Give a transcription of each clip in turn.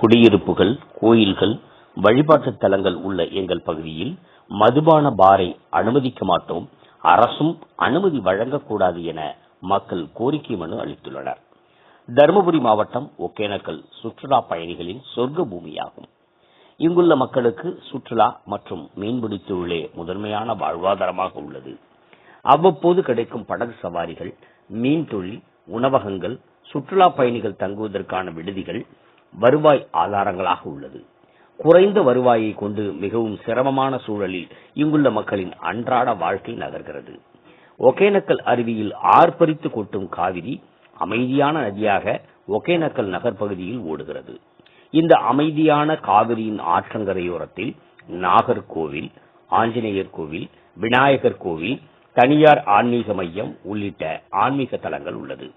குடியிருப்புகள் கோயில்கள் வழிபாட்டுத் தலங்கள் உள்ள எங்கள் பகுதியில் மதுபான பாரை அனுமதிக்க மாட்டோம். அரசும் அனுமதி வழங்கக்கூடாது என மக்கள் கோரிக்கை மனு அளித்துள்ளனர். தருமபுரி மாவட்டம் ஒகேனக்கல் சுற்றுலா பயணிகளின் சொர்க்க பூமியாகும் இங்குள்ள மக்களுக்கு சுற்றுலா மற்றும் மீன்பிடி தொழிலே முதன்மையான வாழ்வாதாரமாக உள்ளது. அவ்வப்போது கிடைக்கும் படகு சவாரிகள் மீன் தொழில் உணவகங்கள் சுற்றுலா பயணிகள் தங்குவதற்கான விடுதிகள் வருவாய் ஆதாரங்களாக உள்ளது. குறைந்த வருவாயை கொண்டு மிகவும் சிரமமான சூழலில் இங்குள்ள மக்களின் அன்றாட வாழ்க்கை நகர்கிறது. ஒகேனக்கல் அருவியில் ஆர்ப்பரித்து கொட்டும் காவிரி அமைதியான நதியாக ஒகேனக்கல் நகர் பகுதியில் ஓடுகிறது. இந்த அமைதியான காவிரியின் ஆற்றங்கரையோரத்தில் நாகர்கோவில் ஆஞ்சநேயர் கோவில் விநாயகர் கோவில் தனியார் ஆன்மீக மையம் உள்ளிட்ட ஆன்மீக தலங்கள் உள்ளது.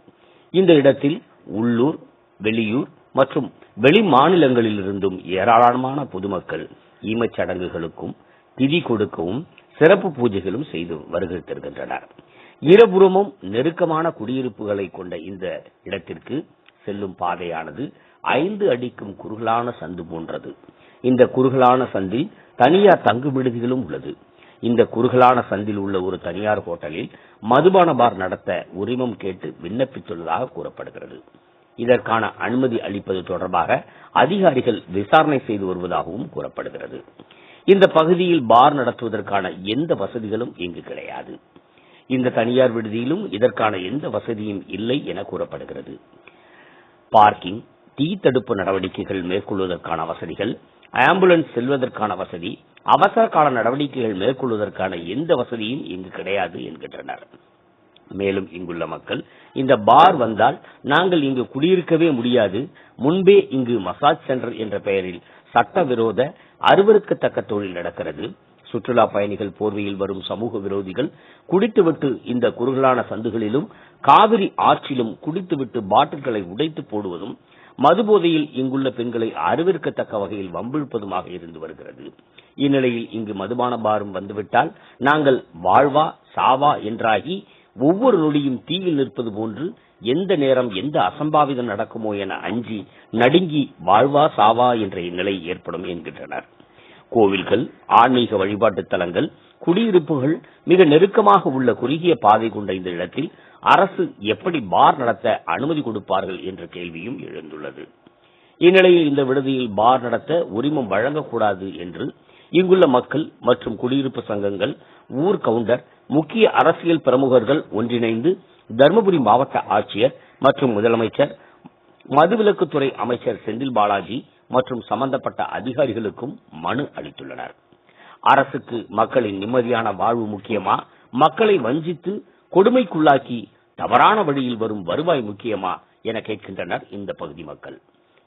இந்த இடத்தில் உள்ளூர் வெளியூர் மற்றும் வெளி மாநிலங்களிலிருந்தும் ஏராளமான பொதுமக்கள் ஈமச் சடங்குகளுக்கும் திதி கொடுக்கவும் சிறப்பு பூஜைகளும் செய்து வருகை தருகின்றனர். இருபுறமும் நெருக்கமான குடியிருப்புகளை கொண்ட இந்த இடத்திற்கு செல்லும் பாதையானது ஐந்து அடிக்கும் குறுகலான சந்து போன்றது. இந்த குறுகலான சந்தில் தனியார் தங்கு விடுதிகளும் உள்ளது. இந்த குறுகலான சந்தில் உள்ள ஒரு தனியார் ஹோட்டலில் மதுபான பார் நடத்த உரிமம் கேட்டு விண்ணப்பித்துள்ளதாக கூறப்படுகிறது. இதற்கான அனுமதி அளிப்பது தொடர்பாக அதிகாரிகள் விசாரணை செய்து வருவதாகவும் கூறப்படுகிறது. இந்த பகுதியில் பார் நடத்துவதற்கான எந்த வசதிகளும் இங்கு கிடையாது. இந்த தனியார் விடுதியிலும் இதற்கான எந்த வசதியும் இல்லை என கூறப்படுகிறது. பார்க்கிங் தீ தடுப்பு நடவடிக்கைகள் மேற்கொள்வதற்கான வசதிகள் ஆம்புலன்ஸ் செல்வதற்கான வசதி அவசர கால நடவடிக்கைகள் மேற்கொள்வதற்கான எந்த வசதியும் இங்கு கிடையாது என்கின்றனர். மேலும் இங்குள்ள மக்கள் இந்த பார் வந்தால் நாங்கள் இங்கு குடியிருக்கவே முடியாது. முன்பே இங்கு மசாஜ் சென்டர் என்ற பெயரில் சட்டவிரோத அருவருக்கத்தக்க தொழில் நடக்கிறது. சுற்றுலா பயணிகள் போர்வையில் வரும் சமூக விரோதிகள் குடித்துவிட்டு இந்த குறுகலான சந்துகளிலும் காவிரி ஆற்றிலும் குடித்துவிட்டு பாட்டில்களை உடைத்து போடுவதும் மதுபோதையில் இங்குள்ள பெண்களை அறிவிற்கத்தக்க வகையில் வம்பிழுப்பதுமாக இருந்து வருகிறது. இந்நிலையில் இங்கு மதுபான பாரும் வந்துவிட்டால் நாங்கள் வாழ்வா சாவா என்றாகி ஒவ்வொரு நொடியும் தீயில் நிற்பது போன்று எந்த நேரம் எந்த அசம்பாவிதம் நடக்குமோ என அஞ்சி நடுங்கி வாழ்வா சாவா என்ற நிலை ஏற்படும் என்கின்றனர். கோவில்கள் ஆன்மீக வழிபாட்டு தலங்கள் குடியிருப்புகள் மிக நெருக்கமாக உள்ள குறுகிய பாதை கொண்ட இந்த இடத்தில் அரசு எப்படி பார் நடத்த அனுமதி கொடுப்பார்கள் என்ற கேள்வியும் எழுந்துள்ளது. இந்நிலையில் இந்த விடுதியில் பார் நடத்த உரிமம் வழங்கக்கூடாது என்று இங்குள்ள மக்கள் மற்றும் குடியிருப்பு சங்கங்கள் ஊர் கவுண்டர் முக்கிய அரசியல் பிரமுகர்கள் ஒன்றிணைந்து தருமபுரி மாவட்ட ஆட்சியர் மற்றும் முதலமைச்சர் மதுவிலக்குத்துறை அமைச்சர் செந்தில் பாலாஜி மற்றும் சம்பந்தப்பட்ட அதிகாரிகளுக்கும் மனு அளித்துள்ளனர். அரசுக்கு மக்களின் நிம்மதியான வாழ்வு முக்கியமா? மக்களை வஞ்சித்து கொடுமைக்குள்ளாக்கி தவறான வழியில் வரும் வருவாய் முக்கியமா என கேட்கின்றனர் இந்த பகுதி மக்கள்.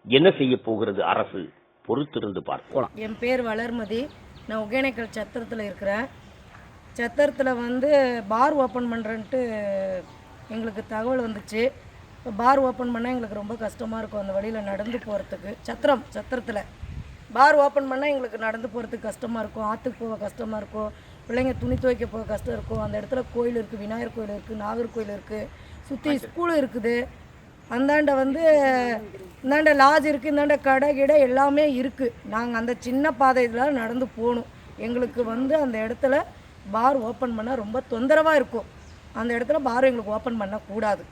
என்ன செய்ய போகிறது அரசு? பொறுத்திருந்து பார்ப்போம். என் பேர் வளர்மதி. நான் ஒகேனக்கல் சத்திரத்தில் இருக்கிறேன். சத்திரத்தில் வந்து பார் ஓப்பன் பண்ணுறேன்ட்டு எங்களுக்கு தகவல் வந்துச்சு. இப்போ பார் ஓப்பன் பண்ணால் எங்களுக்கு ரொம்ப கஷ்டமாக இருக்கும் அந்த வழியில் நடந்து போகிறதுக்கு சத்திரம் சத்திரத்தில். பார் ஓப்பன் பண்ணால் எங்களுக்கு நடந்து போகிறதுக்கு கஷ்டமாக இருக்கும். ஆற்றுக்கு போக கஷ்டமாக இருக்கும். பிள்ளைங்க துணி துவைக்க போக கஷ்டம் இருக்கும். அந்த இடத்துல கோயில் இருக்குது விநாயகர் கோயில் இருக்குது நாகர்கோயில் இருக்குது சுற்றி ஸ்கூலு இருக்குது. அந்தாண்ட வந்து இந்தாண்ட லாட்ஜ் இருக்குது இந்தாண்ட கடை கிடை எல்லாமே இருக்குது நாங்கள் அந்த சின்ன பாதையில் நடந்து போகணும். எங்களுக்கு வந்து அந்த இடத்துல பார் ஓப்பன் பண்ணால் ரொம்ப தொந்தரவாக இருக்கும். அந்த இடத்துல பார் எங்களுக்கு ஓப்பன் பண்ணக்கூடாது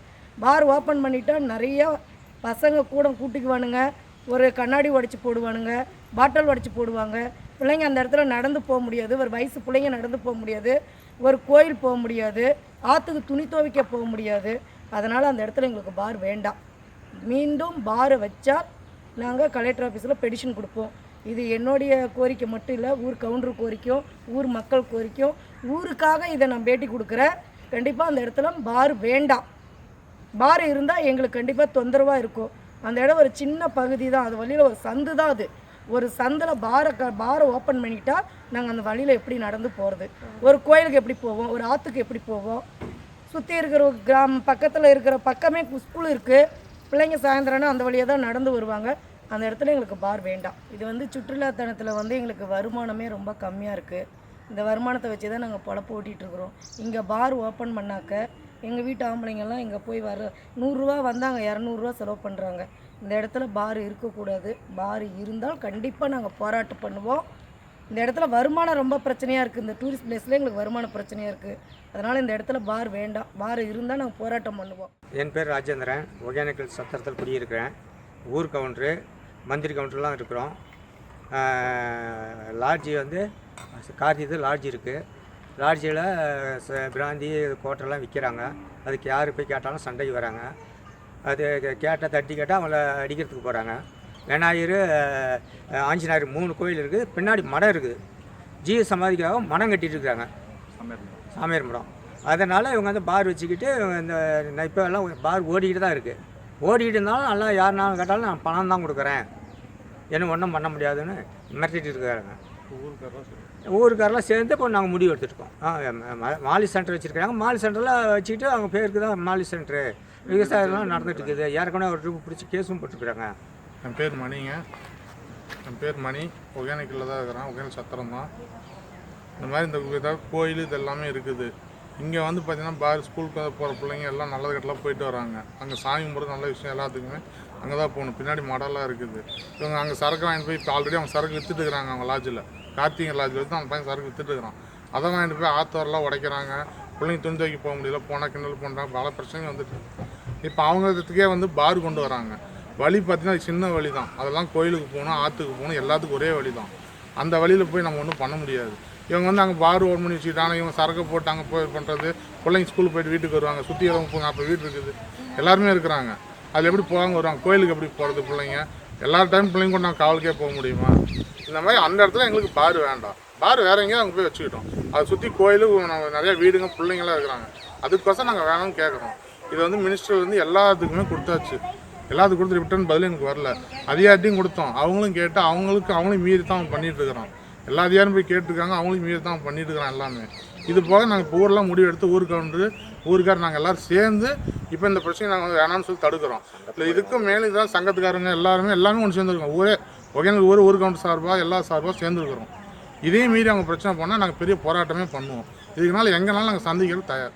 பார் ஓப்பன் பண்ணிட்டால் நிறைய பசங்க கூட கூட்டிக்குவானுங்க. ஒரு கண்ணாடி உடச்சி போடுவானுங்க பாட்டில் உடச்சி போடுவாங்க. பிள்ளைங்க அந்த இடத்துல நடந்து போக முடியாது. ஒரு வயசு பிள்ளைங்க நடந்து போக முடியாது. ஒரு கோயில் போக முடியாது. ஆற்றுக்கு துணி துவைக்க போக முடியாது. அதனால் அந்த இடத்துல எங்களுக்கு பார் வேண்டாம். மீண்டும் பாரை வச்சால் நாங்கள் கலெக்டர் ஆஃபீஸில் பெடிஷன் கொடுப்போம். இது என்னுடைய கோரிக்கை மட்டும் இல்லை ஊர் கவுண்டர் கோரிக்கையும் ஊர் மக்கள் கோரிக்கையும் ஊருக்காக இதை நான் பேட்டி கொடுக்குறேன். கண்டிப்பாக அந்த இடத்துல பார் வேண்டாம். பார் இருந்தால் எங்களுக்கு கண்டிப்பாக தொந்தரவாக இருக்கும். அந்த இடம் ஒரு சின்ன பகுதி தான். அது வழியில் ஒரு சந்து தான் அது. ஒரு சந்தில் பாரை க பாரை ஓப்பன் பண்ணிட்டா நாங்கள் அந்த வழியில் எப்படி நடந்து போகிறது ஒரு கோயிலுக்கு எப்படி போவோம்? ஒரு ஆற்றுக்கு எப்படி போவோம்? சுற்றி இருக்கிற கிராம கிராமம் பக்கத்தில் இருக்கிற பக்கமே ஸ்கூல் இருக்குது பிள்ளைங்க சாயந்தரம்னா அந்த வழியாக தான் நடந்து வருவாங்க. அந்த இடத்துல எங்களுக்கு பார் வேண்டாம். இது வந்து சுற்றுலாத்தனத்தில் வந்து எங்களுக்கு வருமானமே ரொம்ப கம்மியாக இருக்குது இந்த வருமானத்தை வச்சு தான் நாங்கள் பொழப்பு ஓட்டிகிட்டு இருக்கிறோம் இங்கே பார் ஓப்பன் பண்ணாக்க எங்கள் வீட்டு ஆம்பளைங்கெல்லாம் இங்கே போய் வர நூறுரூவா வந்தாங்க இரநூறுவா செலவு பண்ணுறாங்க இந்த இடத்துல பார் இருக்கக்கூடாது. பார் இருந்தால் கண்டிப்பாக நாங்கள் போராட்டம் பண்ணுவோம். இந்த இடத்துல வருமானம் ரொம்ப பிரச்சனையாக இருக்குது இந்த டூரிஸ்ட் பிளேஸில் எங்களுக்கு வருமான பிரச்சனையாக இருக்குது அதனால் இந்த இடத்துல பார் வேண்டாம். பார் இருந்தால் நாங்கள் போராட்டம் பண்ணுவோம். என் பேர் ராஜேந்திரன். ஒகேனக்கல் சத்திரத்தில் குடியிருக்கிறேன். ஊர் கவுண்டரு. மந்திரி கவுண்டர்லாம் இருக்கிறோம். லாட்ஜி வந்து கார்த்திது லாட்ஜி இருக்குது லாட்ஜியில் பிராந்தி கோட்டெல்லாம் விற்கிறாங்க அதுக்கு யார் போய் கேட்டாலும் சண்டைக்கு வராங்க. அது கேட்டால் தட்டி கேட்டால் அவங்கள அடிக்கிறதுக்கு போகிறாங்க விநாயகர் ஆஞ்சநேயர் மூணு கோயில் இருக்குது பின்னாடி மடம் இருக்குது ஜீவ சமாதிக்காக மடம் கட்டிட்டு இருக்கிறாங்க சாமியார் மடம். அதனால் இவங்க வந்து பார் வச்சுக்கிட்டு இந்த இப்போ எல்லாம் பார் ஓடிக்கிட்டு தான் இருக்குது ஓடிக்கிட்டு இருந்தாலும் நல்லா யாருனாலும் கேட்டாலும் நான் பணம் தான் கொடுக்குறேன். என்ன ஒன்றும் பண்ண முடியாதுன்னு மிரட்டிட்டு இருக்காருங்க. ஊருக்காரெல்லாம் சேர்ந்து இப்போ நாங்கள் முடிவு எடுத்துருக்கோம் ஆ மாலி சென்டர் வச்சுருக்காங்க மாலி சென்டரில் வச்சுக்கிட்டு அவங்க பேருக்கு தான் மாலி சென்டரு. விவசாயம்லாம் நடந்துட்டு இருக்குது ஏற்கனவே ஒரு ட்ரிப் பிடிச்சி கேஸும் போட்டுருக்குறாங்க. என் பேர் மணிங்க. என் பேர் மணி. ஒகேனக்கில் தான் இருக்கிறேன். ஒகேனல் சத்திரம் தான் இந்த மாதிரி இந்த கோயில் இது எல்லாமே இருக்குது. இங்கே வந்து பார்த்தீங்கன்னா பார் ஸ்கூலுக்கு போகிற பிள்ளைங்க எல்லாம் நல்லது கட்டலாம் போயிட்டு வராங்க. அங்கே சாமி கும்பிட்றது நல்ல விஷயம் எல்லாத்துக்குமே. அங்கே தான் போகணும். பின்னாடி மடம்லாம் இருக்குது. இவங்க அங்கே சரக்கு வாங்கிட்டு போய் இப்போ ஆல்ரெடி அவங்க சரக்கு வித்துட்டு இருக்கிறாங்க அவங்க லாட்ஜில் கார்த்திகை லாட்ஜில் வந்து அவங்க பையன் சரக்கு வித்துட்டு இருக்கிறான். அதை வாங்கிட்டு போய் ஆத்தோரெலாம் உடைக்கிறாங்க. பிள்ளைங்க துணி துவைக்க போக முடியல. போனால் கிண்டல் பண்ணுறாங்க பல பிரச்சனைகள் வந்துட்டு இப்போ அவங்க இதுக்கே வந்து பார் கொண்டு வராங்க. வழி பார்த்தீங்கன்னா அது சின்ன வழி தான் அதெல்லாம் கோயிலுக்கு போகணும் ஆற்றுக்கு போகணும். எல்லாத்துக்கும் ஒரே வழி தான் அந்த வழியில் போய் நம்ம ஒன்றும் பண்ண முடியாது. இவங்க வந்து அங்கே பார் ஓன் பண்ணி வச்சுக்கிட்டாங்க. இவங்க சரக்கு போட்டு அங்கே போய் பண்ணுறது பிள்ளைங்க ஸ்கூலுக்கு போயிட்டு வீட்டுக்கு வருவாங்க. சுற்றி வரவங்க போங்க அப்போ வீடு இருக்குது. எல்லாருமே இருக்கிறாங்க. அதில் எப்படி போவாங்க வருவாங்க? கோயிலுக்கு எப்படி போகிறது பிள்ளைங்க? எல்லா டைம் பிள்ளைங்க கூட நாங்கள் காவலுக்கே போக முடியுமா? இந்த மாதிரி அந்த இடத்துல எங்களுக்கு பார் வேண்டாம். பார் வேற எங்கேயும் அங்கே போய் வச்சுக்கிட்டோம். அதை சுற்றி கோயிலு நம்ம நிறைய வீடுங்க பிள்ளைங்களாம் இருக்கிறாங்க. அதுக்கோசம் நாங்கள் வேணும்னு கேட்குறோம். இது வந்து மினிஸ்டர் வந்து எல்லாத்துக்குமே கொடுத்தாச்சு. எல்லாத்துக்கும் கொடுத்து ரிட்டர்ன் பதில் எனக்கு வரல. அதிகாரிட்டையும் கொடுத்தோம். அவங்களும் கேட்டு அவங்களுக்கு அவங்களும் மீறி தான் அவங்க பண்ணிகிட்டு இருக்கிறான். எல்லா அதிகாரம் போய் கேட்டிருக்காங்க அவங்களும் மீறி தான் அவன் பண்ணிட்டு இருக்கிறான் எல்லாமே. இது போக நாங்கள் இப்போ ஊரெலாம் முடிவு எடுத்து ஊருக்கு வந்து ஊருக்கார் நாங்கள் எல்லோரும் சேர்ந்து இப்போ இந்த பிரச்சனை நாங்கள் வந்து வேணாம்னு சொல்லி தடுக்கிறோம். இல்லை இதுக்கும் மேலே இதான் சங்கத்துக்காரங்க எல்லாருமே எல்லாமே ஒன்று சேர்ந்துருக்கோம். ஊரே ஒகேனல் ஊர் ஊர் கவுண்டர் சார்பாக எல்லா சார்பாக சேர்ந்துருக்குறோம். இதே மீறி அவங்க பிரச்சனை பண்ணால் நாங்கள் பெரிய போராட்டமே பண்ணுவோம். இதுக்குனால எங்கேனாலும் நாங்கள் சந்திக்கிறது தயார்.